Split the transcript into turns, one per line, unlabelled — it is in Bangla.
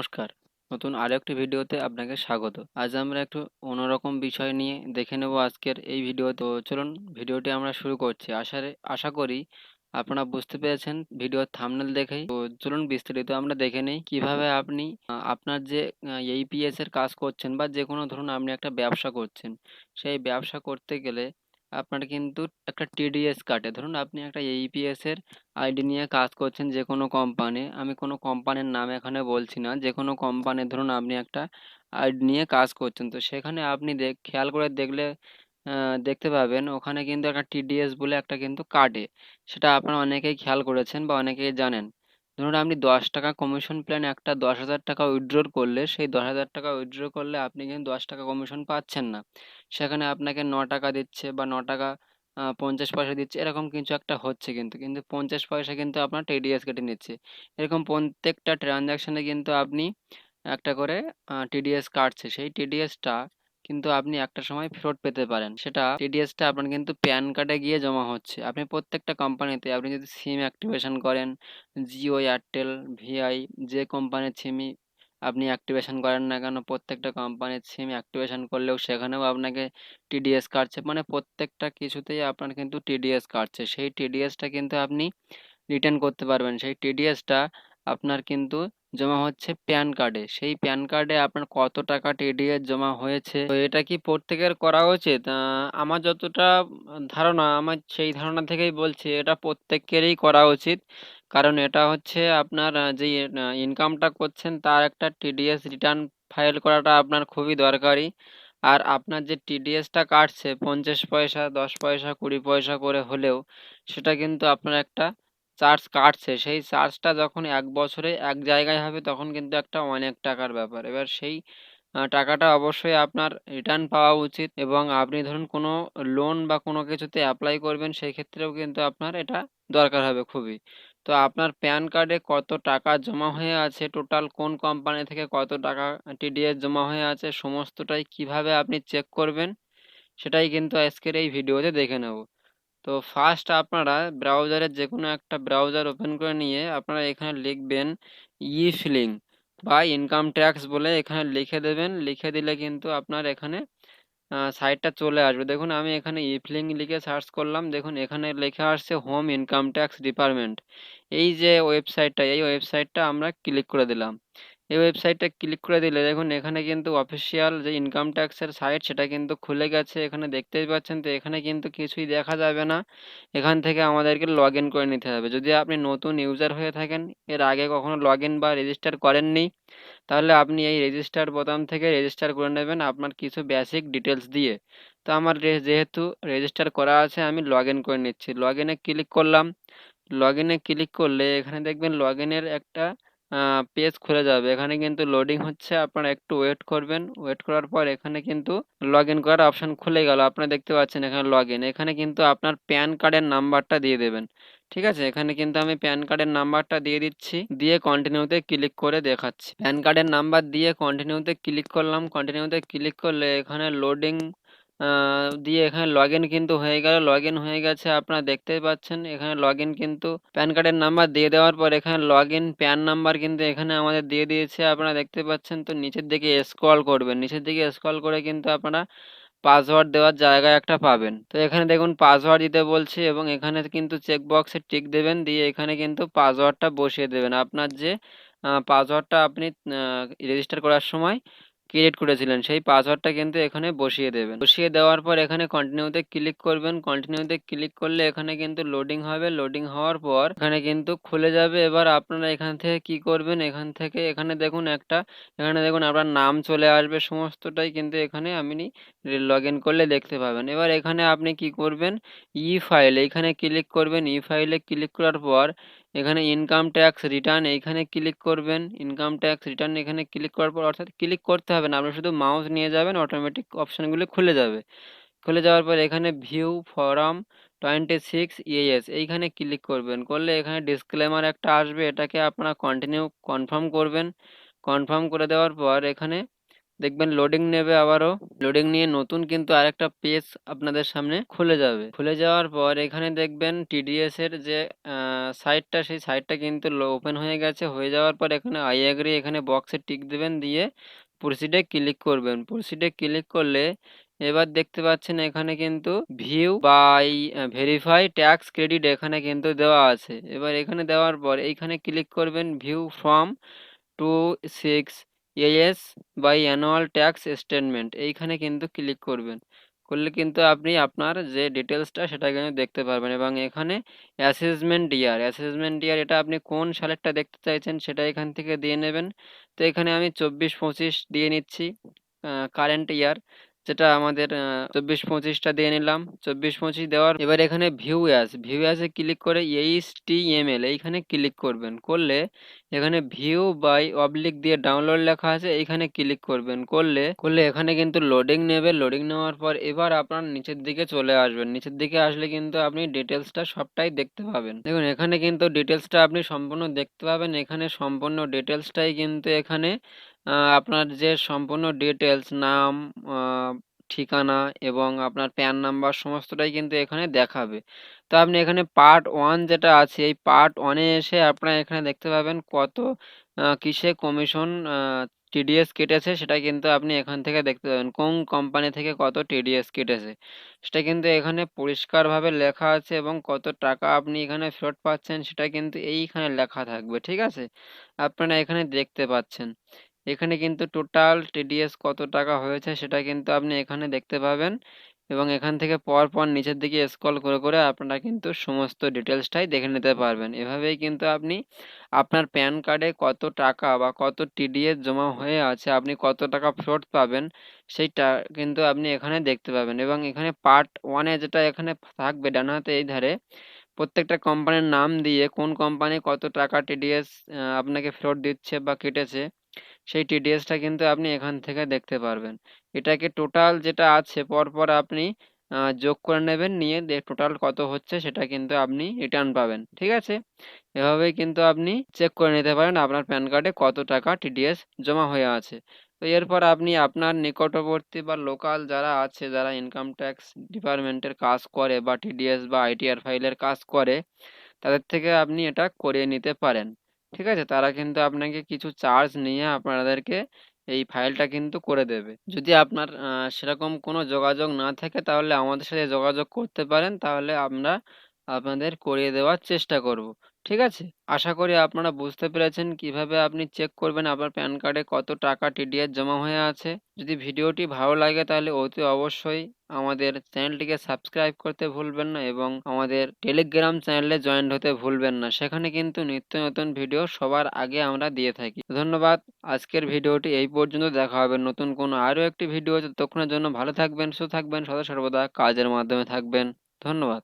নমস্কার। নতুন আরও একটি ভিডিওতে আপনাকে স্বাগত। আজ আমরা একটু অন্যরকম বিষয় নিয়ে দেখে নেব আজকের এই ভিডিও চলুন, ভিডিওটি আমরা শুরু করছি। আশা আশা করি আপনারা বুঝতে পেরেছেন ভিডিওর থামনেল দেখেই। তো চলুন, বিস্তারিত আমরা দেখে নিই কীভাবে আপনি আপনার যে এইপিএস এর কাজ করছেন বা যে কোনো ধরুন আপনি একটা ব্যবসা করছেন, সেই ব্যবসা করতে গেলে আপনার কিন্তু একটা টিডিএস কাটে ধরুন আপনি একটা এইপিএস এর আইডি নিয়ে কাজ করছেন যে কোনো কোম্পানি আমি কোনো কোম্পানির নাম এখানে বলছি না। যে কোনো কোম্পানি ধরুন আপনি একটা আইডি নিয়ে কাজ করছেন। তো সেখানে আপনি দেখ, খেয়াল করে দেখলে দেখতে পাবেন ওখানে কিন্তু একটা টিডিএস বলে একটা কিন্তু কাটে সেটা আপনারা অনেকেই খেয়াল করেছেন বা অনেকেই জানেন। ধরুন আপনি দশ টাকা কমিশন প্ল্যান একটা দশ হাজার টাকা উইথড্র করলে, সেই দশ হাজার টাকা উইথড্র করলে আপনি কিন্তু দশ টাকা কমিশন পাচ্ছেন না। সেখানে আপনাকে ন টাকা দিচ্ছে বা ন টাকা পঞ্চাশ পয়সা দিচ্ছে, এরকম কিছু একটা হচ্ছে কিন্তু। কিন্তু পঞ্চাশ পয়সা কিন্তু আপনার টিডিএস কেটে নিচ্ছে। এরকম প্রত্যেকটা ট্রানজাকশানে কিন্তু আপনি একটা করে টিডিএস কাটছে। সেই টিডিএসটা কিন্তু আপনি একটা সময় ফেরত পেতে পারেন। সেটা টিডিএসটা আপনার কিন্তু প্যান কার্ডে গিয়ে জমা হচ্ছে। আপনি প্রত্যেকটা কোম্পানিতে আপনি যদি সিম অ্যাক্টিভেশন করেন জিও এয়ারটেল ভিআই যে কোম্পানির সিমই আপনি অ্যাক্টিভেশন করেন না কেন, প্রত্যেকটা কোম্পানির সিম অ্যাক্টিভেশন করলেও সেখানেও আপনাকে টিডিএস কাটছে মানে প্রত্যেকটা কিছুতেই আপনার কিন্তু টিডিএস কাটছে সেই টিডিএসটা কিন্তু আপনি রিটার্ন করতে পারবেন। সেই টিডিএসটা আপনার কিন্তু জমা হচ্ছে প্যান কার্ডে। সেই প্যান কার্ডে আপনার কত টাকা টিডিএস জমা হয়েছে? তো এটা কি প্রত্যেকের করা উচিত? আমার যতটা ধারণা, আমার সেই ধারণা থেকেই বলছি, এটা প্রত্যেকেরই করা উচিত। কারণ এটা হচ্ছে আপনার যে ইনকামটা করছেন, তার একটা টিডিএস রিটার্ন ফাইল করাটা আপনার খুবই দরকারি। আর আপনার যে টিডিএসটা কাটছে, পঞ্চাশ পয়সা, দশ পয়সা, কুড়ি পয়সা করে হলেও, সেটা কিন্তু আপনার একটা চার্জ কাটছে। সেই চার্জটা যখন এক বছরে এক জায়গায় হবে তখন কিন্তু একটা অনেক টাকার ব্যাপার। এবার সেই টাকাটা অবশ্যই আপনার রিটার্ন পাওয়া উচিত এবং আপনি ধরুন কোনো লোন বা কোনো কিছুতে অ্যাপ্লাই করবেন সেই ক্ষেত্রেও কিন্তু আপনার এটা দরকার হবে খুবই। তো আপনার প্যান কার্ডে কত টাকা জমা হয়ে আছে, টোটাল কোন কোম্পানি থেকে কত টাকা টিডিএস জমা হয়ে আছে, সমস্তটাই কীভাবে আপনি চেক করবেন, সেটাই কিন্তু আজকের এই ভিডিওতে দেখে নেব। তো ফার্স্ট আপনারা ব্রাউজারের যে কোনো একটা ব্রাউজার ওপেন করে নিয়ে আপনারা এখানে লিখবেন ই ফিলিং বা ইনকাম ট্যাক্স বলে এখানে লিখে দেবেন। লিখে দিলে কিন্তু আপনার এখানে সাইটটা চলে আসবে। দেখুন, আমি এখানে ই ফিলিং লিখে সার্চ করলাম। দেখুন, এখানে লেখা আসছে হোম ইনকাম ট্যাক্স ডিপার্টমেন্ট এই যে ওয়েবসাইটটা এই ওয়েবসাইটটা আমরা ক্লিক করে দিলাম। এই ওয়েবসাইটটা ক্লিক করে দিলে দেখুন, এখানে কিন্তু অফিসিয়াল যে ইনকাম ট্যাক্সের সাইট সেটা কিন্তু খুলে গেছে। এখানে দেখতেই পাচ্ছেন তো, এখানে কিন্তু কিছুই দেখা যাবে না। এখান থেকে আমাদেরকে লগ ইন করে নিতে হবে। যদি আপনি নতুন ইউজার হয়ে থাকেন, এর আগে কখনো লগ ইন বা রেজিস্টার করেননি, তাহলে আপনি এই রেজিস্টার বোতাম থেকে রেজিস্টার করে নেবেন আপনার কিছু বেসিক ডিটেলস দিয়ে। তো আমার যেহেতু রেজিস্টার করা আছে, আমি লগ ইন করে নিচ্ছি। লগ ইনে ক্লিক করলাম। লগ ইনে ক্লিক করলে এখানে দেখবেন লগ ইনের একটা পেজ খুলে যাবে। এখানে কিন্তু লোডিং হচ্ছে, আপনারা একটু ওয়েট করবেন। ওয়েট করার পর এখানে কিন্তু লগ ইন করার অপশন খুলে গেল। আপনারা দেখতে পাচ্ছেন এখানে লগ ইন এখানে কিন্তু আপনার প্যান কার্ডের নাম্বারটা দিয়ে দেবেন। ঠিক আছে? এখানে কিন্তু আমি প্যান কার্ডের নাম্বারটা দিয়ে দিচ্ছি। দিয়ে কন্টিনিউতে ক্লিক করে দেখাচ্ছি। প্যান কার্ডের নাম্বার দিয়ে কন্টিনিউতে ক্লিক করলাম। কন্টিনিউতে ক্লিক করলে এখানে লোডিং দিয়ে এখানে লগ ইন কিন্তু হয়ে গেল। লগ ইন হয়ে গেছে, আপনারা দেখতেই পাচ্ছেন। এখানে লগ ইন কিন্তু প্যান কার্ডের নাম্বার দিয়ে দেওয়ার পর এখানে লগ ইন প্যান নাম্বার কিন্তু এখানে আমাদের দিয়ে দিয়েছে। আপনারা দেখতে পাচ্ছেন তো, নিচের দিকে স্ক্রল করবেন। নিচের দিকে স্ক্রল করে কিন্তু আপনারা পাসওয়ার্ড দেওয়ার জায়গা একটা পাবেন। তো এখানে দেখুন পাসওয়ার্ড দিতে বলছে এবং এখানে কিন্তু চেক বক্সে টিক দেবেন, দিয়ে এখানে কিন্তু পাসওয়ার্ডটা বসিয়ে দেবেন। আপনার যে পাসওয়ার্ডটা আপনি রেজিস্টার করার সময় ক্রিয়েট করেছিলেন, সেই পাসওয়ার্ডটা কিন্তু এখানে বসিয়ে দেবেন। বসিয়ে দেওয়ার পর এখানে কন্টিনিউতে ক্লিক করবেন। কন্টিনিউতে ক্লিক করলে এখানে কিন্তু লোডিং হবে। লোডিং হওয়ার পর এখানে কিন্তু খুলে যাবে। এবার আপনারা এখান থেকে কি করবেন? এখান থেকে এখানে দেখুন একটা, এখানে দেখুন আপনার নাম চলে আসবে। সমস্তটাই কিন্তু এখানে আপনি লগ ইন করলে দেখতে পাবেন। এবার এখানে আপনি কি করবেন? ই ফাইল এখানে ক্লিক করবেন। ই ফাইলে ক্লিক করার পর এখানে ইনকাম ট্যাক্স রিটার্ন এইখানে ক্লিক করবেন। ইনকাম ট্যাক্স রিটার্ন এখানে ক্লিক করার পর অর্থাৎ ক্লিক করতে হবে না আপনি শুধু মাউস নিয়ে যাবেন অটোমেটিক অপশানগুলো খুলে যাবে। খুলে যাওয়ার পর এখানে view form twenty six AS এইখানে ক্লিক করবেন। করলে এখানে ডিসক্লেমার একটা আসবে, এটাকে আপনারা কন্টিনিউ কনফার্ম করবেন। কনফার্ম করে দেওয়ার পর এখানে দেখবেন লোডিং নেবে আবারও। লোডিং নিয়ে নতুন কিন্তু আরেকটা পেজ আপনাদের সামনে খুলে যাবে। খুলে যাওয়ার পর এখানে দেখবেন টিডিএস এর যে সাইটটা সেই সাইটটা কিন্তু ওপেন হয়ে গেছে। হয়ে যাওয়ার পর এখানে আই অ্যাগ্রি এখানে বক্সে টিক দেবেন, দিয়ে প্রসিডে ক্লিক করবেন। প্রসিডে ক্লিক করলে এবার দেখতে পাচ্ছেন এখানে কিন্তু view by verify tax credit এখানে কিন্তু দেওয়া আছে। এবার এখানে দেওয়ার পর এইখানে ক্লিক করবেন view from two six AS by annual tax statement এইখানে কিন্তু ক্লিক করবেন। করলে কিন্তু আপনি আপনার যে ডিটেলসটা সেটা কিন্তু দেখতে পারবেন এবং এখানে অ্যাসেসমেন্ট ইয়ার অ্যাসেসমেন্ট ইয়ার এটা আপনি কোন সালেরটা দেখতে চাইছেন, সেটা এখান থেকে দিয়ে নেবেন। তো এখানে আমি চব্বিশ পঁচিশ দিয়ে নিচ্ছি কারেন্ট ইয়ার যেটা আমাদের চব্বিশ পঁচিশটা দিয়ে নিলাম। চব্বিশ পঁচিশ দেওয়ার, এবার এখানে ভিউ অ্যাস ভিউ অ্যাসে ক্লিক করে এইচ টি এম এল এইখানে ক্লিক করবেন। করলে এখানে ভিউ বাই অবলিক দিয়ে ডাউনলোড লেখা আছে, এইখানে ক্লিক করবেন। করলে করলে এখানে কিন্তু লোডিং নেবে। লোডিং নেওয়ার পর এবার আপনার নিচের দিকে চলে আসবেন। নিচের দিকে আসলে কিন্তু আপনি ডিটেলসটা সবটাই দেখতে পাবেন। দেখুন, এখানে কিন্তু ডিটেলসটা আপনি সম্পূর্ণ দেখতে পাবেন। এখানে সম্পূর্ণ ডিটেলসটাই কিন্তু এখানে আপনার যে সম্পূর্ণ ডিটেলস নাম ঠিকানা এবং আপনার প্যান নাম্বার সমস্তটাই কিন্তু এখানে দেখাবে। তো আপনি এখানে পার্ট ওয়ান যেটা আছে, এই পার্ট ওয়ানে এসে আপনারা এখানে দেখতে পাবেন কত কিসে কমিশন টিডিএস কেটেছে সেটা কিন্তু আপনি এখান থেকে দেখতে পাবেন। কোন কোম্পানি থেকে কত টিডিএস কেটেছে, সেটা কিন্তু এখানে পরিষ্কারভাবে লেখা আছে এবং কত টাকা আপনি এখানে ফেরত পাচ্ছেন সেটা কিন্তু এইখানে লেখা থাকবে, ঠিক আছে? আপনারা এখানে দেখতে পাচ্ছেন। এখানে কিন্তু টোটাল টিডিএস কত টাকা হয়েছে সেটা কিন্তু আপনি এখানে দেখতে পাবেন। এবং এখান থেকে পর পর নিচের দিকে স্ক্রল করে করে আপনারা কিন্তু সমস্ত ডিটেলসটাই দেখে নিতে পারবেন। এভাবেই কিন্তু আপনি আপনার প্যান কার্ডে কত টাকা বা কত টিডিএস জমা হয়ে আছে, আপনি কত টাকা ফেরত পাবেন, সেইটা কিন্তু আপনি এখানে দেখতে পাবেন। এবং এখানে পার্ট ওয়ানে যেটা এখানে থাকবে ডানহাতে এই ধারে, প্রত্যেকটা কোম্পানির নাম দিয়ে কোন কোম্পানি কত টাকা টিডিএস আপনাকে ফেরত দিচ্ছে বা কেটেছে সেই টিডিএসটা কিন্তু আপনি এখান থেকে দেখতে পারবেন। এটাকে টোটাল যেটা আছে, পরপর আপনি যোগ করে নেবেন, নিয়ে টোটাল কত হচ্ছে সেটা কিন্তু আপনি রিটার্ন পাবেন, ঠিক আছে? এভাবেই কিন্তু আপনি চেক করে নিতে পারেন আপনার প্যান কার্ডে কত টাকা টিডিএস জমা হয়ে আছে। তো এরপর আপনি আপনার নিকটবর্তী বা লোকাল যারা আছে, যারা ইনকাম ট্যাক্স ডিপার্টমেন্টের কাজ করে বা টিডিএস বা আইটিআর ফাইলের কাজ করে, তাদের থেকে আপনি এটা করিয়ে নিতে পারেন। ঠিক আছে? তারা কিন্তু আপনাকে কিছু চার্জ নিয়ে আপনাদেরকে এই ফাইলটা কিন্তু করে দেবে। যদি আপনার সেরকম কোনো যোগাযোগ না থাকে, তাহলে আমাদের সাথে যোগাযোগ করতে পারেন। তাহলে আমরা আপনাদের করিয়ে দেওয়ার চেষ্টা করব। ঠিক আছে? আশা করি আপনারা বুঝতে পেরেছেন কীভাবে আপনি চেক করবেন আপনার প্যান কার্ডে কত টাকা টিডিএস জমা হয়ে আছে। যদি ভিডিওটি ভালো লাগে তাহলে অতি অবশ্যই আমাদের চ্যানেলটিকে সাবস্ক্রাইব করতে ভুলবেন না এবং আমাদের টেলিগ্রাম চ্যানেলে জয়েন হতে ভুলবেন না। সেখানে কিন্তু নিত্য নতুন ভিডিও সবার আগে আমরা দিয়ে থাকি। ধন্যবাদ। আজকের ভিডিওটি এই পর্যন্ত। দেখা হবে নতুন কোনো আরও একটি ভিডিও ততক্ষণের জন্য ভালো থাকবেন, সুস্থ থাকবেন, সদা সর্বদা কাজের মাধ্যমে থাকবেন। ধন্যবাদ।